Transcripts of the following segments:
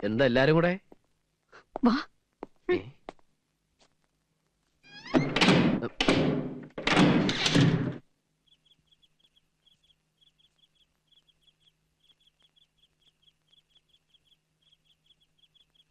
എന്താ എല്ലാരും കൂടെ? വാ?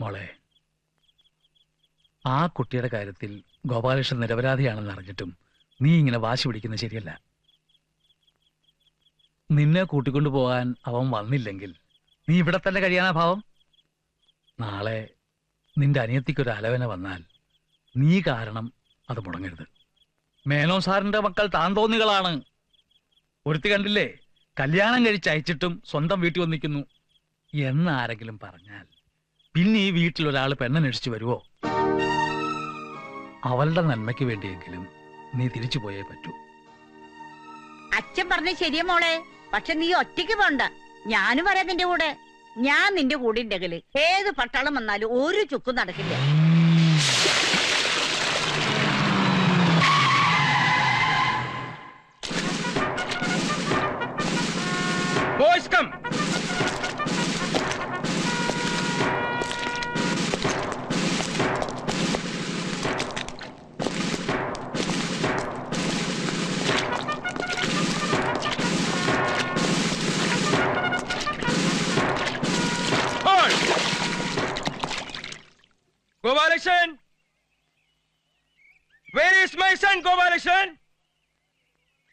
മോളെ ആ കുട്ടിയുടെ കാര്യത്തിൽ ഗോപാലകൃഷ്ണൻ നിരപരാധിയാണെന്ന് അറിഞ്ഞിട്ടും നീ ഇങ്ങനെ വാശി പിടിക്കുന്നത് ശരിയല്ല. നിന്നെ കൂട്ടിക്കൊണ്ടു പോകാൻ അവൻ വന്നില്ലെങ്കിൽ നീ ഇവിടെ തന്നെ കഴിയാനാ ഭാവം? നാളെ നിന്റെ അനിയത്തിക്കൊരു അലവന വന്നാൽ നീ കാരണം അത് മുടങ്ങരുത്. മേനോ സാറിന്റെ മക്കൾ താൻ തോന്നികളാണ്. ഒരുത്തി കണ്ടില്ലേ? കല്യാണം കഴിച്ച് അയച്ചിട്ടും സ്വന്തം വീട്ടിൽ വന്നിക്കുന്നു എന്നാരെങ്കിലും പറഞ്ഞാൽ പിന്നെ ഈ വീട്ടിൽ ഒരാൾ പെണ്ണനടിച്ചു വരുവോ? അവളുടെ നന്മയ്ക്ക് വേണ്ടിയെങ്കിലും നീ തിരിച്ചു പോയേ പറ്റൂ. അച്ഛൻ പറഞ്ഞ ശരിയ മോളെ. പക്ഷെ നീ ഒറ്റയ്ക്ക് പോണ്ട. ഞാനും വരാം നിന്റെ കൂടെ ഞാൻ നിന്റെ കൂടെ ഉണ്ടെങ്കിൽ ഏത് പട്ടാളം വന്നാലും ഒരു ചുക്കും നടക്കില്ല Boys, come!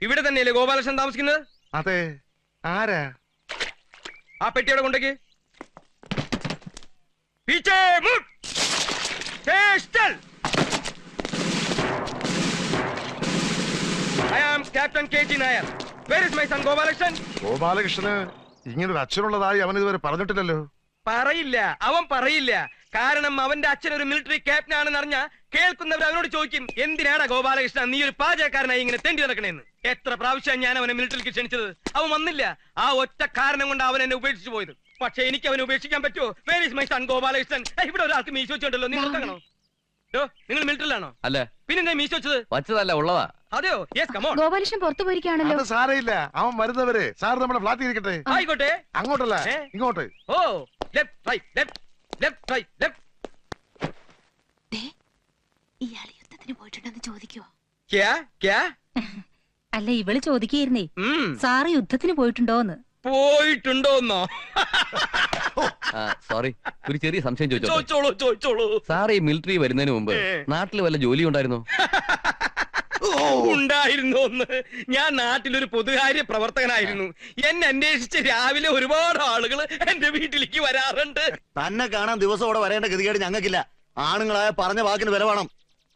ഇവിടെ തന്നെയല്ലേ ഗോപാലകൃഷ്ണൻ താമസിക്കുന്നത്? അതെ. ആരാ? ആ പെട്ടി അവിടെ കൊണ്ടേക്ക്. I am Captain KG Nair. Where is my son Gopalakrishnan? ഗോപാലകൃഷ്ണന് ഇങ്ങനൊരു അച്ഛനുള്ളതായി അവൻ ഇതുവരെ പറഞ്ഞിട്ടില്ലല്ലോ. പറയില്ല. അവൻ പറയില്ല. കാരണം അവന്റെ അച്ഛൻ ഒരു മിലിറ്ററി ക്യാപ്റ്റൻ ആണെന്ന് അറിഞ്ഞ കേൾക്കുന്നവർ അവനോട് ചോദിക്കും എന്തിനാടാ ഗോപാലകൃഷ്ണ നീ ഒരു പാചകക്കാരനായി ഇങ്ങനെ തെണ്ടി നടക്കണേന്ന്? എത്ര പ്രാവശ്യം ഞാൻ അവനെ മിലിറ്ററിക്ക് ക്ഷണിച്ചത്? അവൻ വന്നില്ല. ആ ഒറ്റ കാരണം കൊണ്ട് അവൻ എന്നെ ഉപേക്ഷിച്ചു പോയത്. പക്ഷെ എനിക്ക് അവനെ ഉപേക്ഷിക്കാൻ പറ്റുമോ where is my son Gopalakrishnan? ഇവിടെ ഒരാൾക്ക് മീശോ വെച്ചുണ്ടല്ലോ നിങ്ങൾ നോക്കണോ നിങ്ങൾ മിലിറ്ററിലാണോ അല്ല. പിന്നെ മീശോ വെച്ചത്? വച്ചതല്ല ഉള്ളതാ. അതെയോ? യെസ് കമോൺ ഗോപാലകൃഷ്ണൻ പുറത്തു പോയിരിക്കുകയാണല്ലോ. അത് സാരയില്ല അവൻ വരുന്നവരെ സാർ നമ്മുടെ ഫ്ലാറ്റിൽ ഇരിക്കട്ടെ. ആയിക്കോട്ടെ. അങ്ങോട്ടല്ല? ഇങ്ങോട്ട്. ഓ left right left left right left ഇയാൾ യുദ്ധത്തിന് പോയിട്ടുണ്ടെന്ന് ചോദിക്കുവോ? ക്യാ? ക്യാ? അല്ല ഇവൾ ചോദിക്കുകയായിരുന്നേ. സാറ് യുദ്ധത്തിന് പോയിട്ടുണ്ടോന്ന്? പോയിട്ടുണ്ടോന്നോ? സോറി ഒരു ചെറിയ സംശയം ചോദിച്ചോ ചോദിച്ചോളൂ ചോദിച്ചോളൂ സാർ ഈ മിലിറ്ററി വരുന്നതിന് മുമ്പ് നാട്ടിൽ നാട്ടിൽ വല്ല ജോലി ഉണ്ടായിരുന്നു? ഉണ്ടായിരുന്നു ഒന്ന് ഞാൻ നാട്ടിലൊരു പൊതുകാര്യ പ്രവർത്തകനായിരുന്നു. എന്നെ അന്വേഷിച്ച് രാവിലെ ഒരുപാട് ആളുകൾ എന്റെ വീട്ടിലേക്ക് വരാറുണ്ട്. തന്നെ കാണാൻ ദിവസം അവിടെ വരേണ്ട ഗതികേട് ഞങ്ങൾക്കില്ല. ആണുങ്ങളായ പറഞ്ഞ വാക്കിന് വില വേണം.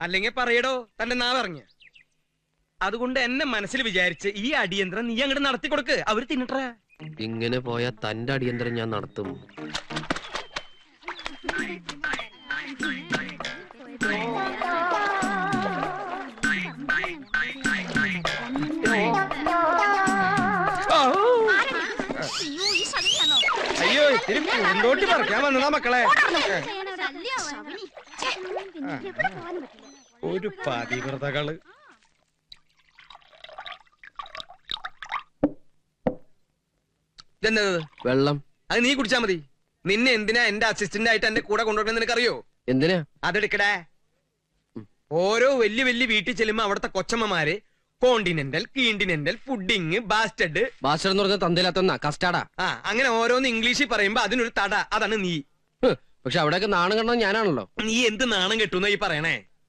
അല്ലെങ്കിൽ പറയടോ തന്റെ നാ പറഞ്ഞ അതുകൊണ്ട് എന്നെ മനസ്സിൽ വിചാരിച്ച് ഈ അടിയന്തരം നീ അങ്ങോട്ട് നടത്തി കൊടുക്ക്. അവർ തിന്നിട്ടേ. ഇങ്ങനെ പോയാ തന്റെ അടിയന്തരം ഞാൻ നടത്തും. അയ്യോ ഇത്തിരി പൂന്തോട്ടി പറിക്കാൻ വന്നതാ മക്കളെ. ഒരു പതിവ്രതകൾ. ഇതെന്തത്? വെള്ളം. അത് നീ കുടിച്ചാ മതി. നിന്നെ എന്തിനാ എന്റെ അസിസ്റ്റന്റ് ആയിട്ട് എന്റെ കൂടെ കൊണ്ടുവരണം നിനക്കറിയോ? എന്തിനാ? അതെടുക്കടേ. ഓരോ വലിയ വലിയ വീട്ടിൽ ചെല്ലുമ്പോ അവിടുത്തെ കൊച്ചമ്മമാര് continental continental fooding bastard bastard എന്ന് പറഞ്ഞാൽ തന്തയിലാത്തന്നാ കസ്റ്റാർഡാ ആ. അങ്ങനെ ഓരോന്ന് ഇംഗ്ലീഷിൽ പറയുമ്പോ അതിനൊരു തട. അതാണ് നീ. പക്ഷെ അവിടെയൊക്കെ നാണം കണ്ടത് ഞാനാണല്ലോ. നീ എന്ത് നാണം കെട്ടുന്ന ഈ പറയണേ?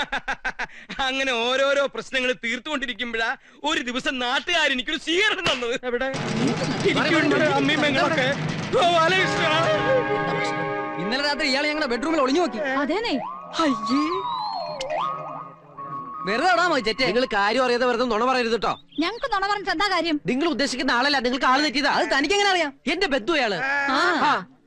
അങ്ങനെ ഓരോരോ പ്രശ്നങ്ങൾ തീർത്തുകൊണ്ടിരിക്കുമ്പോഴാ ഒരു ദിവസം നാട്ടുകാർ എനിക്കൊരു സ്വീകരണം തന്നത് എവിടെ? അമ്മയും പെങ്ങളൊക്കെ ഇന്നലെ രാത്രി ഇയാളെ ഞങ്ങളുടെ ബെഡ്റൂമിൽ ഒളിഞ്ഞു നോക്കി. അതേനെ അയ്യേ. വെറുതെ നിങ്ങൾ കാര്യം അറിയാതെ വെറുതെ നുണ പറയരുത് കേട്ടോ. ഞങ്ങക്ക് നുണ പറഞ്ഞ എന്താ കാര്യം? നിങ്ങൾ ഉദ്ദേശിക്കുന്ന ആളല്ല നിങ്ങൾക്ക് ആൾ തെറ്റിയതാ. അത് തനിക്ക് എങ്ങനെ അറിയാം? എന്റെ ബന്ധു അയാൾ. ആ.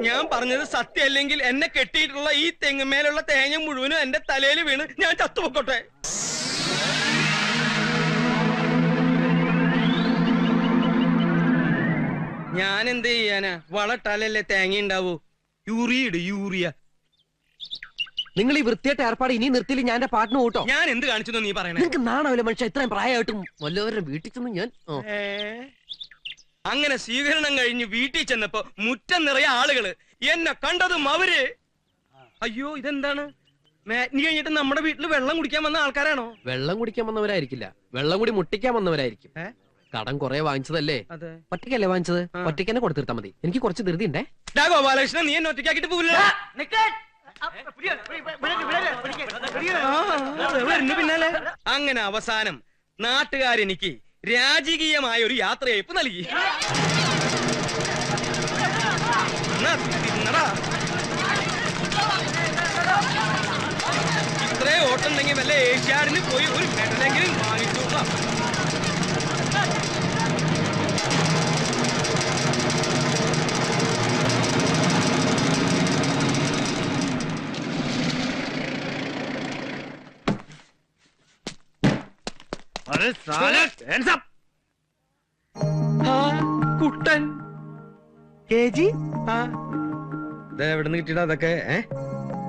ഞാൻ പറഞ്ഞത് സത്യമല്ലെങ്കിൽ എന്നെ കെട്ടിയിട്ടുള്ള ഈ തെങ്ങുമേലുള്ള തേങ്ങ മുഴുവനും എന്റെ തലയിൽ വീണ് ഞാൻ ചത്തുപൊക്കോട്ടെ. ഞാൻ എന്ത് ചെയ്യാനാ? വളട്ടാലല്ലേ തേങ്ങ ഉണ്ടാവൂ? യൂറിയ ഇട് യൂറിയ. നിങ്ങൾ ഈ വൃത്തിയായിട്ട് ഏർപ്പാട് ഇനി നിർത്തിയില്ല ഞാൻ എന്റെ പാട്ടിന് കൂട്ടോ. ഞാൻ എന്ത് കാണിച്ചു നീ പറയണേ? നിങ്ങൾക്ക് നാണാവില്ല മനുഷ്യ? ഇത്രയും പ്രായമായിട്ടും വല്ലവരുടെ വീട്ടിൽ ചെന്ന് ഞാൻ ഏ? അങ്ങനെ സ്വീകരണം കഴിഞ്ഞ് വീട്ടിൽ ചെന്നപ്പോ മുറ്റം നിറയെ ആളുകൾ എന്നെ കണ്ടതും അവർ അയ്യോ ഇതെന്താണ് മാറ്റിനി കഴിഞ്ഞിട്ട് നമ്മുടെ വീട്ടിൽ വെള്ളം കുടിക്കാൻ വന്ന ആൾക്കാരാണോ വെള്ളം കുടിക്കാൻ വന്നവരായിരിക്കില്ല വെള്ളം കൂടി മുട്ടിക്കാൻ വന്നവരായിരിക്കും? കടം കുറെ വാങ്ങിച്ചതല്ലേ ഒറ്റയ്ക്കല്ലേ വാങ്ങിച്ചത്. ഒറ്റയ്ക്ക് തന്നെ കൊടുത്തിരുത്താ മതി എനിക്ക് കുറച്ച് ധൃതി ഉണ്ടേ ഗോപാലകൃഷ്ണൻ നീ എന്നെ ഒറ്റയ്ക്കാക്കിട്ട് പോവില്ല പിന്നാലെ അങ്ങനെ അവസാനം നാട്ടുകാരെനിക്ക് രാജകീയമായ ഒരു യാത്രയയപ്പ് നൽകി. ഇത്രേ ഓട്ടുണ്ടെങ്കിൽ വല്ല ഏഷ്യാഡിന് പോയി ഒരു മെഡലെങ്കിലും വാങ്ങിച്ചോളാം കുട്ടൻ. K G? കിട്ടിയടാ അതൊക്കെ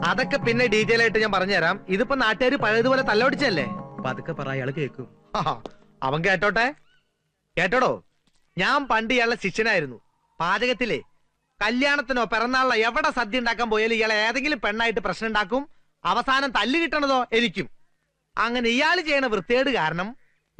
അതൊക്കെ പിന്നെ ഡീറ്റെയിൽ ആയിട്ട് ഞാൻ പറഞ്ഞുതരാം. ഇതിപ്പോ നാട്ടുകാർ പഴയതുപോലെ തല്ലൊടിച്ചല്ലേ പതുക്കെ പറ അയാൾ കേക്കും. ആഹാ, അവൻ കേട്ടോട്ടെ? കേട്ടോടോ? ഞാൻ പണ്ട് ഇയാളെ ശിഷ്യനായിരുന്നു. പാചകത്തിലെ കല്യാണത്തിനോ പിറന്നാളിനോ എവിടെ സദ്യ ഉണ്ടാക്കാൻ പോയാലും ഇയാളെ ഏതെങ്കിലും പെണ്ണായിട്ട് പ്രശ്നം ഉണ്ടാക്കും. അവസാനം തല്ല് കിട്ടണതോ എനിക്കും. അങ്ങനെ ഇയാൾ ചെയ്യണ വൃത്തിയേട് കാരണം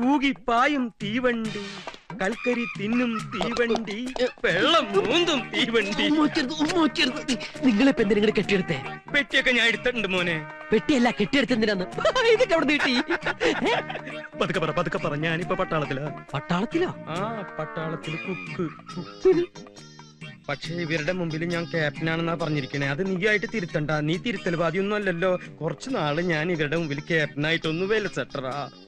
കൂകിപ്പായും തീവണ്ടി കൽക്കരി തിന്നും തീവണ്ടി വെള്ളം മൂന്നും തീവണ്ടി. നിങ്ങളെ പെന്തിനെ കെട്ടിയെടുത്തേ? പെട്ടിയൊക്കെ ഞാൻ എടുത്തിട്ടുണ്ട് മോനെ. പെട്ടിയല്ല കെട്ടിയെടുത്തെന്തിനാന്ന് പതുക്കെ പറ പതുക്കെ പറ. ഞാനിപ്പോ പട്ടാളത്തിലാ. പട്ടാളത്തിലോ? ആ പട്ടാളത്തിൽ കുക്ക്. പക്ഷേ ഇവരുടെ മുമ്പിൽ ഞാൻ ക്യാപ്റ്റനാണെന്നാ പറഞ്ഞിരിക്കണേ. അത് നീ ആയിട്ട് തിരുത്തണ്ട. നീ തിരുത്തൽ ബാധിയൊന്നും അല്ലല്ലോ. കുറച്ചു നാൾ ഞാൻ ഇവരുടെ മുമ്പിൽ ക്യാപ്റ്റനായിട്ടൊന്ന് വിലസെട്ടറാ.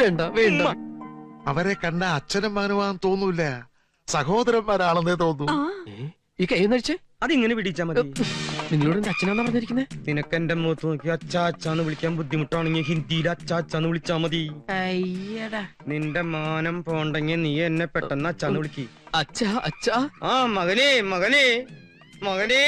വേണ്ട വേണ്ട. അവരെ കണ്ട അച്ഛനും മകനുമാന്ന് തോന്നൂല സഹോദരന്മാരാണെന്നേ തോന്നൂ? ഈ കൈ നഴിച്ച് അതിങ്ങനെ പിടിച്ചാ മതി. നിങ്ങളോട് എന്റെ അച്ഛനാന്നാ പറഞ്ഞിരിക്കുന്നത് നിനക്ക് എന്റെ മുഖത്ത് നോക്കി അച്ചാച്ചാന്ന് വിളിക്കാൻ ബുദ്ധിമുട്ടാണെങ്കിൽ ഹിന്ദിയിൽ അച്ചാച്ചാന്ന് വിളിച്ചാ മതി. അയ്യടാ. നിന്റെ മാനം പോണ്ടെങ്കിൽ നീ എന്നെ പെട്ടെന്ന് അച്ചാന്ന് വിളിക്കി. അച്ഛാ അച്ഛാ. ആ മകനെ മകനെ മകനെ.